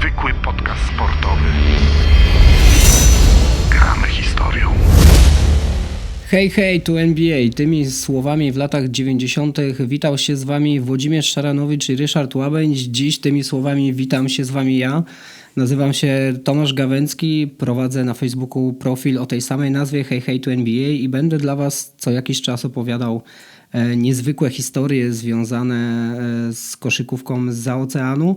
Niezwykły podcast sportowy. Gramy historią. Hej, hej, tu NBA. Tymi słowami w latach 90. witał się z wami Włodzimierz Szaranowicz i Ryszard Łabędź. Dziś tymi słowami witam się z wami ja. Nazywam się Tomasz Gawęcki, prowadzę na Facebooku profil o tej samej nazwie Hej, hej, tu NBA i będę dla was co jakiś czas opowiadał e, niezwykłe historie związane e, z koszykówką z oceanu.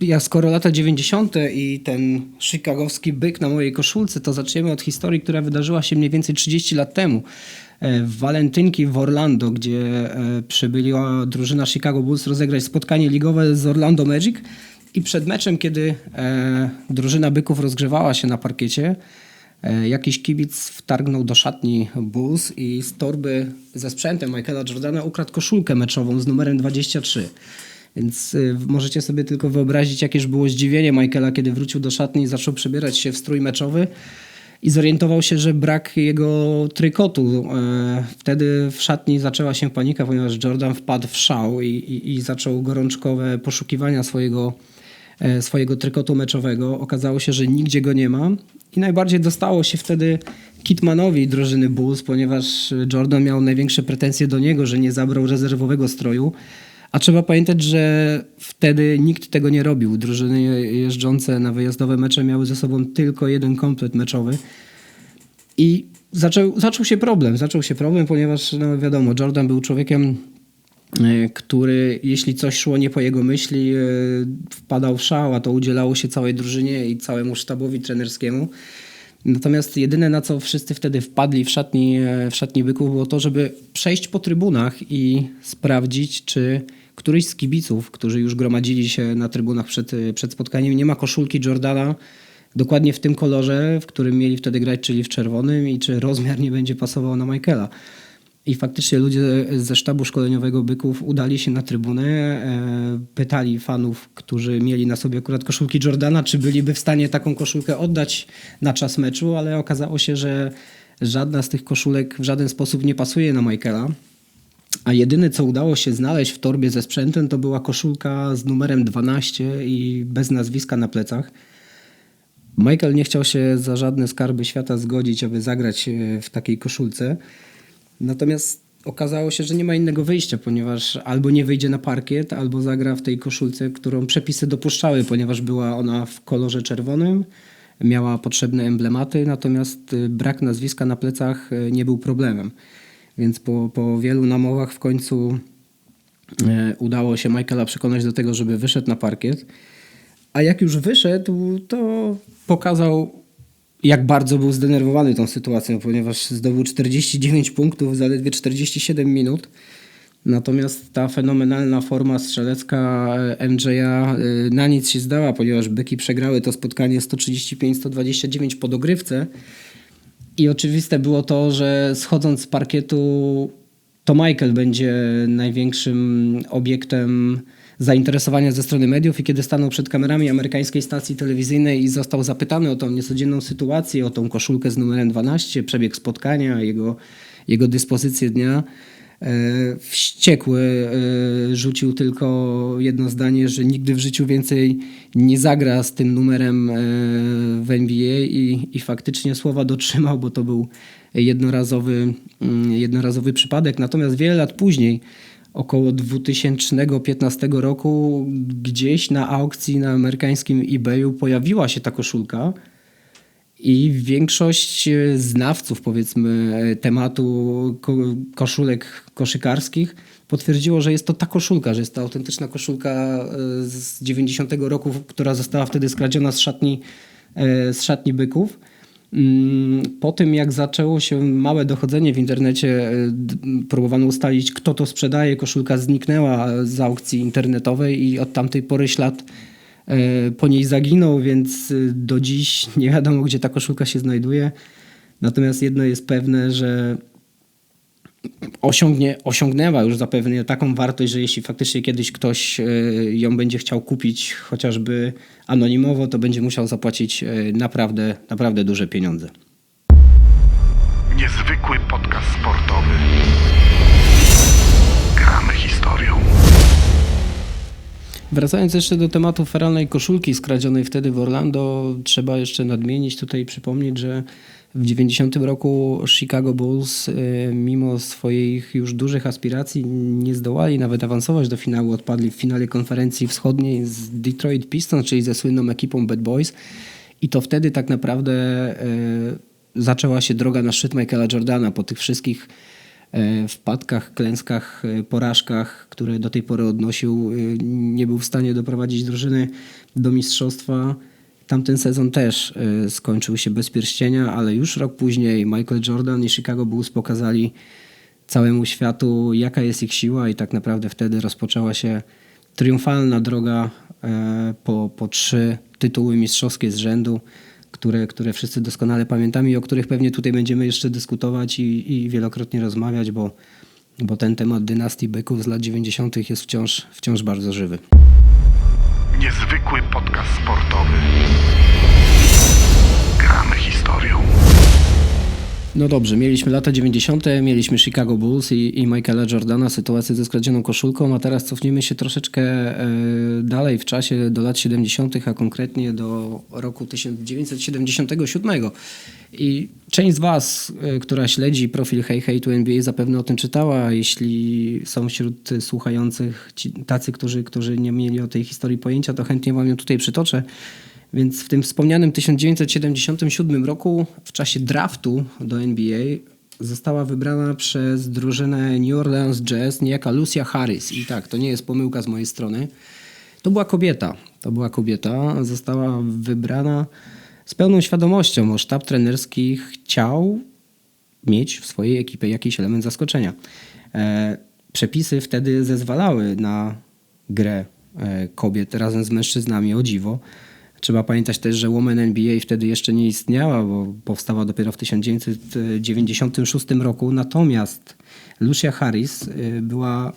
Ja skoro lata 90. i ten chicagowski byk na mojej koszulce, to zaczniemy od historii, która wydarzyła się mniej więcej 30 lat temu. E, W walentynki w Orlando, gdzie e, przybyła drużyna Chicago Bulls rozegrać spotkanie ligowe z Orlando Magic. I przed meczem, kiedy drużyna byków rozgrzewała się na parkiecie, jakiś kibic wtargnął do szatni Bulls i z torby ze sprzętem Michaela Jordana ukradł koszulkę meczową z numerem 23. Więc y, możecie sobie tylko wyobrazić, jakież było zdziwienie Michaela, kiedy wrócił do szatni i zaczął przebierać się w strój meczowy i zorientował się, że brak jego trykotu. E, Wtedy w szatni zaczęła się panika, ponieważ Jordan wpadł w szał i, i, i zaczął gorączkowe poszukiwania swojego, e, swojego trykotu meczowego. Okazało się, że nigdzie go nie ma i najbardziej dostało się wtedy Kitmanowi drużyny Bulls, ponieważ Jordan miał największe pretensje do niego, że nie zabrał rezerwowego stroju. A trzeba pamiętać, że wtedy nikt tego nie robił. Drużyny jeżdżące na wyjazdowe mecze miały ze sobą tylko jeden komplet meczowy. I zaczął, zaczął się problem. Zaczął się problem, ponieważ no wiadomo, Jordan był człowiekiem, e, który jeśli coś szło nie po jego myśli, e, wpadał w szał, a to udzielało się całej drużynie i całemu sztabowi trenerskiemu. Natomiast jedyne na co wszyscy wtedy wpadli w szatni, e, w szatni byków było to, żeby przejść po trybunach i sprawdzić, czy któryś z kibiców, którzy już gromadzili się na trybunach przed, przed spotkaniem, nie ma koszulki Jordana dokładnie w tym kolorze, w którym mieli wtedy grać, czyli w czerwonym i czy rozmiar nie będzie pasował na Michaela. I faktycznie ludzie ze sztabu szkoleniowego Byków udali się na trybunę, e, pytali fanów, którzy mieli na sobie akurat koszulki Jordana, czy byliby w stanie taką koszulkę oddać na czas meczu, ale okazało się, że żadna z tych koszulek w żaden sposób nie pasuje na Michaela. A jedyne, co udało się znaleźć w torbie ze sprzętem, to była koszulka z numerem 12 i bez nazwiska na plecach. Michael nie chciał się za żadne skarby świata zgodzić, aby zagrać e, w takiej koszulce. Natomiast okazało się, że nie ma innego wyjścia, ponieważ albo nie wyjdzie na parkiet, albo zagra w tej koszulce, którą przepisy dopuszczały, ponieważ była ona w kolorze czerwonym, miała potrzebne emblematy, natomiast y, brak nazwiska na plecach y, nie był problemem. Więc po, po wielu namowach w końcu e, udało się Michaela przekonać do tego, żeby wyszedł na parkiet. A jak już wyszedł, to pokazał, jak bardzo był zdenerwowany tą sytuacją, ponieważ zdobył 49 punktów w zaledwie 47 minut. Natomiast ta fenomenalna forma strzelecka e, MJ'a e, na nic się zdała, ponieważ Byki przegrały to spotkanie 135-129 po dogrywce. I oczywiste było to, że schodząc z parkietu, to Michael będzie największym obiektem zainteresowania ze strony mediów. I kiedy stanął przed kamerami amerykańskiej stacji telewizyjnej i został zapytany o tą niecodzienną sytuację, o tą koszulkę z numerem 12, przebieg spotkania, jego, jego dyspozycję dnia, wściekły e, rzucił tylko jedno zdanie, że nigdy w życiu więcej nie zagra z tym numerem e, w NBA i, i faktycznie słowa dotrzymał, bo to był jednorazowy, mm, jednorazowy przypadek. Natomiast wiele lat później, około 2015 roku, gdzieś na aukcji na amerykańskim eBayu pojawiła się ta koszulka. I większość e, znawców, powiedzmy, e, tematu ko koszulek koszykarskich potwierdziło, że jest to ta koszulka, że jest to autentyczna koszulka e, z 90 roku, która została wtedy skradziona z szatni, z szatni byków. Mm, Po tym, jak zaczęło się małe dochodzenie w internecie, próbowano ustalić, kto to sprzedaje. Koszulka zniknęła z aukcji internetowej i od tamtej pory ślad po niej zaginął, więc y, do dziś nie wiadomo, gdzie ta koszulka się znajduje. Natomiast jedno jest pewne, że osiągnie, osiągnęła już zapewne taką wartość, że jeśli faktycznie kiedyś ktoś e, ją będzie chciał kupić chociażby anonimowo, to będzie musiał zapłacić e, naprawdę, naprawdę duże pieniądze. Niezwykły podcast sportowy. Wracając jeszcze do tematu feralnej koszulki skradzionej wtedy w Orlando, trzeba jeszcze nadmienić tutaj przypomnieć, że w 90 roku Chicago Bulls y, mimo swoich już dużych aspiracji nie zdołali nawet awansować do finału, odpadli w finale konferencji wschodniej z Detroit Pistons, czyli ze słynną ekipą Bad Boys. I to wtedy tak naprawdę y, zaczęła się droga na szczyt Michaela Jordana. Po tych wszystkich e, wpadkach, klęskach, e, porażkach, które do tej pory odnosił, e, nie był w stanie doprowadzić drużyny do mistrzostwa. Tamten sezon też e, skończył się bez pierścienia, ale już rok później Michael Jordan i Chicago Bulls pokazali całemu światu, jaka jest ich siła i tak naprawdę wtedy rozpoczęła się triumfalna droga e, po, po trzy tytuły mistrzowskie z rzędu, które, które wszyscy doskonale pamiętamy i o których pewnie tutaj będziemy jeszcze dyskutować i, i wielokrotnie rozmawiać, bo, bo ten temat dynastii byków z lat 90. jest wciąż, wciąż bardzo żywy. Niezwykły podcast sportowy. No dobrze, mieliśmy lata 90., mieliśmy Chicago Bulls i, i Michaela Jordana, sytuację ze skradzioną koszulką, a teraz cofnijmy się troszeczkę e, dalej w czasie do lat 70., a konkretnie do roku 1977. I część z Was, e, która śledzi profil Hey Hey to NBA zapewne o tym czytała, jeśli są wśród słuchających ci, tacy, którzy, którzy nie mieli o tej historii pojęcia, to chętnie Wam ją tutaj przytoczę. Więc w tym wspomnianym 1977 roku, w czasie draftu do NBA, została wybrana przez drużynę New Orleans Jazz niejaka Lucia Harris. I tak, to nie jest pomyłka z mojej strony. To była kobieta. To była kobieta. Została wybrana z pełną świadomością, bo sztab trenerski chciał mieć w swojej ekipie jakiś element zaskoczenia. E, przepisy wtedy zezwalały na grę e, kobiet razem z mężczyznami, o dziwo. Trzeba pamiętać też, że Women NBA wtedy jeszcze nie istniała, bo powstała dopiero w 1996 roku. Natomiast Lucia Harris y, była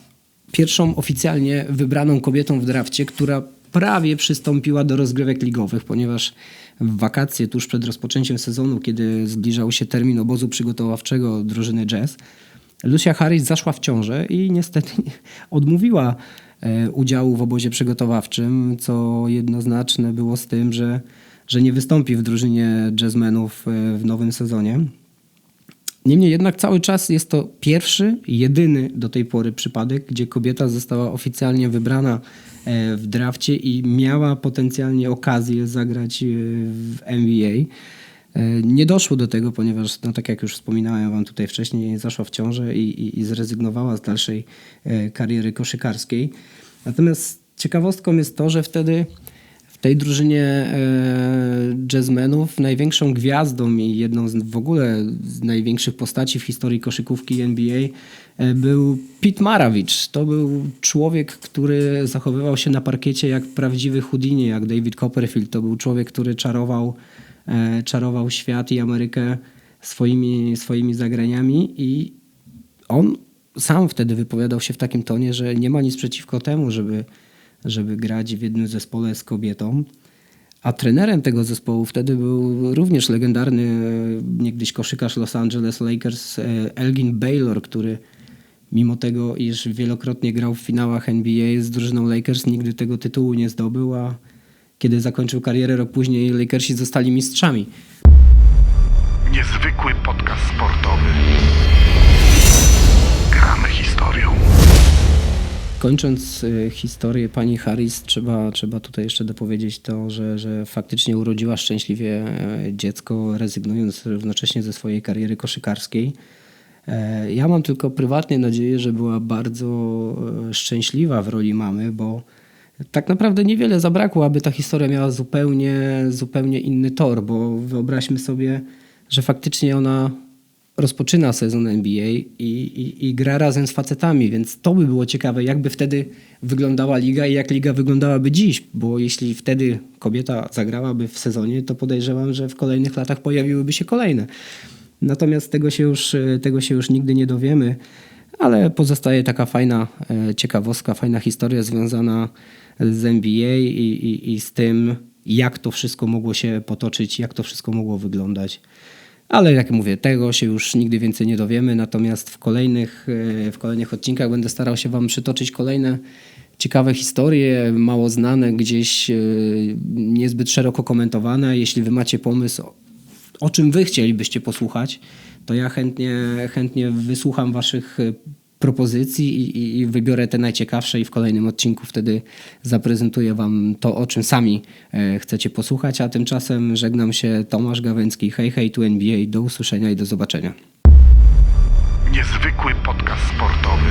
pierwszą oficjalnie wybraną kobietą w drafcie, która prawie przystąpiła do rozgrywek ligowych, ponieważ w wakacje tuż przed rozpoczęciem sezonu, kiedy zbliżał się termin obozu przygotowawczego drużyny Jazz, Lucia Harris zaszła w ciążę i niestety odmówiła udziału w obozie przygotowawczym, co jednoznaczne było z tym, że, że nie wystąpi w drużynie jazzmenów e, w nowym sezonie. Niemniej jednak cały czas jest to pierwszy, jedyny do tej pory przypadek, gdzie kobieta została oficjalnie wybrana e, w drafcie i miała potencjalnie okazję zagrać e, w NBA. E, Nie doszło do tego, ponieważ, no tak jak już wspominałem Wam tutaj wcześniej, zaszła w ciążę i, i, i zrezygnowała z dalszej e, kariery koszykarskiej. Natomiast ciekawostką jest to, że wtedy w tej drużynie e, jazzmenów największą gwiazdą i jedną z w ogóle z największych postaci w historii koszykówki NBA był Pete Maravich. To był człowiek, który zachowywał się na parkiecie jak prawdziwy Houdini, jak David Copperfield. To był człowiek, który czarował, czarował świat i Amerykę swoimi, swoimi zagraniami i on sam wtedy wypowiadał się w takim tonie, że nie ma nic przeciwko temu, żeby, żeby grać w jednym zespole z kobietą. A trenerem tego zespołu wtedy był również legendarny e, niegdyś koszykarz Los Angeles Lakers e, Elgin Baylor, który mimo tego, iż wielokrotnie grał w finałach NBA z drużyną Lakers, nigdy tego tytułu nie zdobył, a kiedy zakończył karierę rok później, Lakersi zostali mistrzami. Niezwykły podcast sportowy. Gramy historią. Kończąc y, historię pani Harris, trzeba, trzeba tutaj jeszcze dopowiedzieć to, że, że faktycznie urodziła szczęśliwie e, dziecko, rezygnując równocześnie ze swojej kariery koszykarskiej. E, Ja mam tylko prywatnie nadzieję, że była bardzo e, szczęśliwa w roli mamy, bo tak naprawdę niewiele zabrakło, aby ta historia miała zupełnie, zupełnie inny tor, bo wyobraźmy sobie, że faktycznie ona rozpoczyna sezon NBA i, i, i gra razem z facetami, więc to by było ciekawe, jakby wtedy wyglądała liga i jak liga wyglądałaby dziś, bo jeśli wtedy kobieta zagrałaby w sezonie, to podejrzewam, że w kolejnych latach pojawiłyby się kolejne. Natomiast tego się już, tego się już nigdy nie dowiemy, ale pozostaje taka fajna e, ciekawostka, fajna historia związana z NBA i, i, i z tym, jak to wszystko mogło się potoczyć, jak to wszystko mogło wyglądać. Ale jak mówię, tego się już nigdy więcej nie dowiemy, natomiast w kolejnych, e, w kolejnych odcinkach będę starał się Wam przytoczyć kolejne ciekawe historie, mało znane, gdzieś e, niezbyt szeroko komentowane. Jeśli wy macie pomysł, o- o czym wy chcielibyście posłuchać, to ja chętnie, chętnie wysłucham waszych e, propozycji i, i- i wybiorę te najciekawsze i w kolejnym odcinku wtedy zaprezentuję wam to, o czym sami e, chcecie posłuchać, a tymczasem żegnam się Tomasz Gawęcki. Hej, hej, tu NBA. Do usłyszenia i do zobaczenia. Niezwykły podcast sportowy.